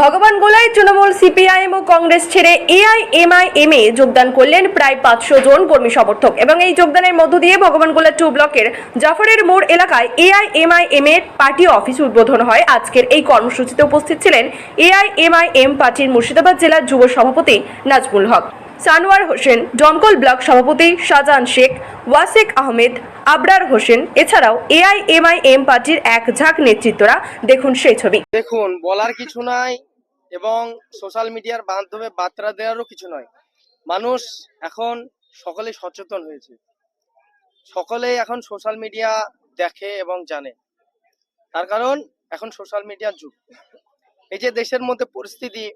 ভগবান গোলাই, তৃণমূল, সিপিআইএম ও কংগ্রেস ছেড়ে এআইএমআইএম এ যোগদান করলেন প্রায় পাঁচশো জন কর্মী সমর্থক। এবং এই যোগদানের মধ্য দিয়ে ভগবান গোলা টু ব্লকের জাফরের মোড় এলাকায় এআইএমআইএম এর পার্টি অফিস উদ্বোধন হয়। আজকের এই কর্মসূচিতে উপস্থিত ছিলেন এআইএমআইএম পার্টির মুর্শিদাবাদ জেলার যুব সভাপতি নাজমুল হক, সানোয়ার হোসেন ডমকল ব্লক সভাপতি শাহজাহান শেখ, ওয়াসেক আহমেদ, আবরার হোসেন, এছাড়াও এআইএমআইএম পার্টির এক ঝাঁক নেতৃত্বরা। দেখুন সেই ছবি। দেখুন, বলার কিছু নাই। এবং সোশ্যাল মিডিয়ার মাধ্যমে বার্তা দেওয়ারও কিছু নয়। মানুষ এখন সকলে সচেতন হয়েছে। সকলে এখন সোশ্যাল মিডিয়া দেখে এবং জানে। তার কারণ, এখন সোশ্যাল মিডিয়ার যুগ। এই যে দেশের মধ্যে পরিস্থিতি,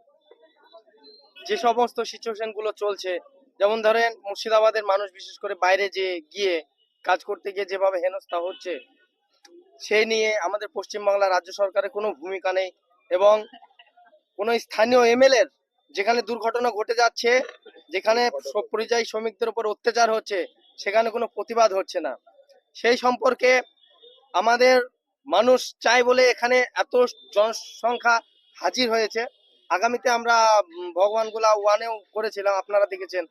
যে সমস্ত সিচুয়েশনগুলো চলছে, যেমন ধরেন মুর্শিদাবাদের মানুষ বিশেষ করে বাইরে যে গিয়ে কাজ করতে গিয়ে যেভাবে হেনস্থা হচ্ছে সেই নিয়ে আমাদের পশ্চিমবাংলা রাজ্য সরকারের কোনো ভূমিকা নেই এবং কোনো স্থানীয় এমএলএর যেখানে দুর্ঘটনা ঘটে যাচ্ছে, যেখানে পরিযায়ী শ্রমিকদের উপর অত্যাচার হচ্ছে, সেখানে কোনো প্রতিবাদ হচ্ছে না। সেই সম্পর্কে আমাদের মানুষ চাই বলে এখানে এত জনসংখ্যা হাজির হয়েছে। আগামীতে আমরা ভগবানগোলা ওয়ানেও করেছিলাম, আপনারা দেখেছেন।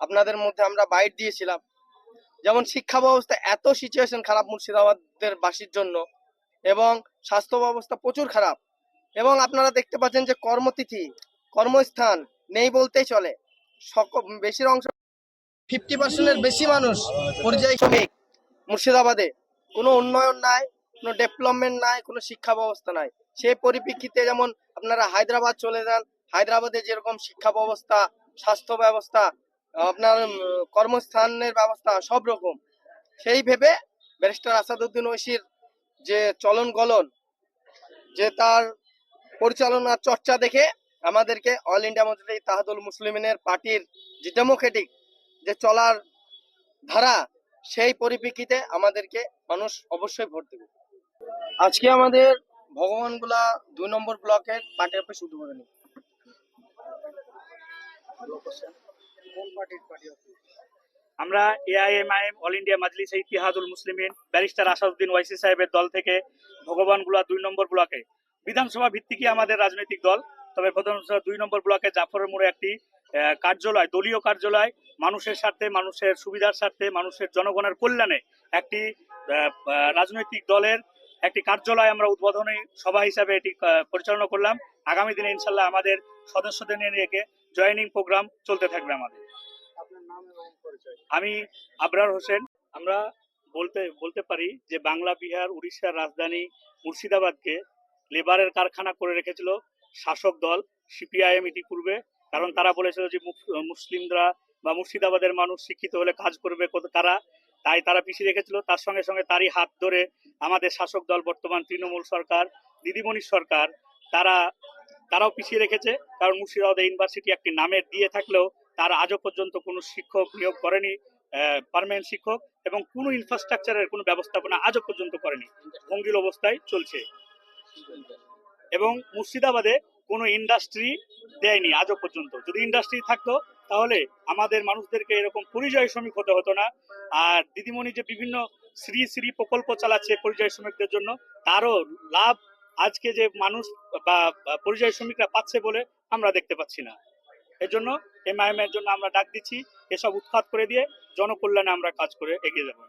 আপনাদের মধ্যে আমরা বাইট দিয়েছিলাম। যেমন শিক্ষা ব্যবস্থা এত সিচুয়েশন খারাপ মুর্শিদাবাদের বাসীর জন্য এবং স্বাস্থ্য ব্যবস্থা প্রচুর খারাপ। এবং আপনারা দেখতে পাচ্ছেন যে কর্মতিথি, কর্মস্থান নেই বলতেই চলে। সক- বেশির অংশ ফিফটি পার্সেন্টের বেশি মানুষ পরিযায়ী শ্রমিক মুর্শিদাবাদে। কোনো উন্নয়ন নাই, কোনো ডেভেলপমেন্ট নাই, কোনো শিক্ষা ব্যবস্থা নাই। সেই পরিপ্রেক্ষিতে যেমন আপনারা হায়দ্রাবাদ চলে যান, হায়দ্রাবাদে যেরকম শিক্ষা ব্যবস্থা, স্বাস্থ্য ব্যবস্থা, আপনার কর্মস্থানের ব্যবস্থা সব রকম। সেই ভেবে ব্যারিস্টার আসাদুদ্দিন ঐশীর যে চলন গলন যে তার পরিচালনার চর্চা দেখে আমাদেরকে অল ইন্ডিয়া মজলিস তাহাদুল মুসলিমিনের পার্টির যে ডেমোক্রেটিক যে চলার ধারা, সেই পরিপ্রেক্ষিতে আমাদেরকে মানুষ অবশ্যই ভোট দেবে। আজকে আমাদের ভগবানগুলা দুই নম্বর ব্লকের পার্টি অফিস উদ্বোধনী আমরা AIMIM all India Majlis Ittehadul Muslimeen, barrister Asaduddin Owaisi সাহেবের দল থেকে ভগবানগুলা দুই নম্বর ব্লকে বিধানসভা ভিত্তিকই আমাদের রাজনৈতিক দল। তবে বিধানসভা দুই নম্বর ব্লকে জাফরের মোড়ে একটি কার্যালয় দলীয় কার্যালয় মানুষের স্বার্থে মানুষের সুবিধার স্বার্থে মানুষের জনগণের কল্যাণে একটি রাজনৈতিক দলের একটি কার্যালয় আমরা উদ্বোধনী সভা হিসাবে এটি পরিচালনা করলাম। আগামী দিনে ইনশাল্লাহ আমাদের সদস্যদের নিয়ে রেখে জয়েনিং প্রোগ্রাম চলতে থাকবে আমাদের। আমি আবরার হোসেন। আমরা বলতে বলতে পারি যে বাংলা বিহার উড়িষ্যার রাজধানী মুর্শিদাবাদকে লেবারের কারখানা করে রেখেছিল শাসক দল, সিপিআইএম ইতিপূর্বে। কারণ তারা বলেছিল যে মুস- মুসলিমরা বা মুর্শিদাবাদের মানুষ শিক্ষিত হলে কাজ করবে কারা তাই তারা পিছিয়ে রেখেছিল। তার সঙ্গে সঙ্গে তারই হাত ধরে আমাদের শাসক দল বর্তমান তৃণমূল সরকার, দিদিমণি সরকার, তারা, তারাও পিছিয়ে রেখেছে। কারণ মুর্শিদাবাদ ইউনিভার্সিটি একটি নামের দিয়ে থাকলেও তার আজও পর্যন্ত কোনো শিক্ষক নিয়োগ করেনি পার্মানেন্ট শিক্ষক এবং কোনো ইনফ্রাস্ট্রাকচারের কোনো ব্যবস্থাপনা আজও পর্যন্ত করেনি। ভঙ্গিল অবস্থায় চলছে। এবং মুর্শিদাবাদে কোনো ইন্ডাস্ট্রি দেয়নি আজও পর্যন্ত। যদি ইন্ডাস্ট্রি থাকতো, তাহলে আমাদের মানুষদেরকে এরকম পরিযায়ী শ্রমিক হতে হতো না। আর দিদিমণি যে বিভিন্ন শ্রী শ্রী প্রকল্প চালাচ্ছে পরিযায়ী শ্রমিকদের জন্য, তারও লাভ আজকে যে মানুষ বা পরিযায়ী শ্রমিকরা পাচ্ছে বলে আমরা দেখতে পাচ্ছি না। এর জন্য এমআইএম এর জন্য আমরা ডাক দিচ্ছি, এসব উৎখাত করে দিয়ে জনকল্যাণে আমরা কাজ করে এগিয়ে যাব।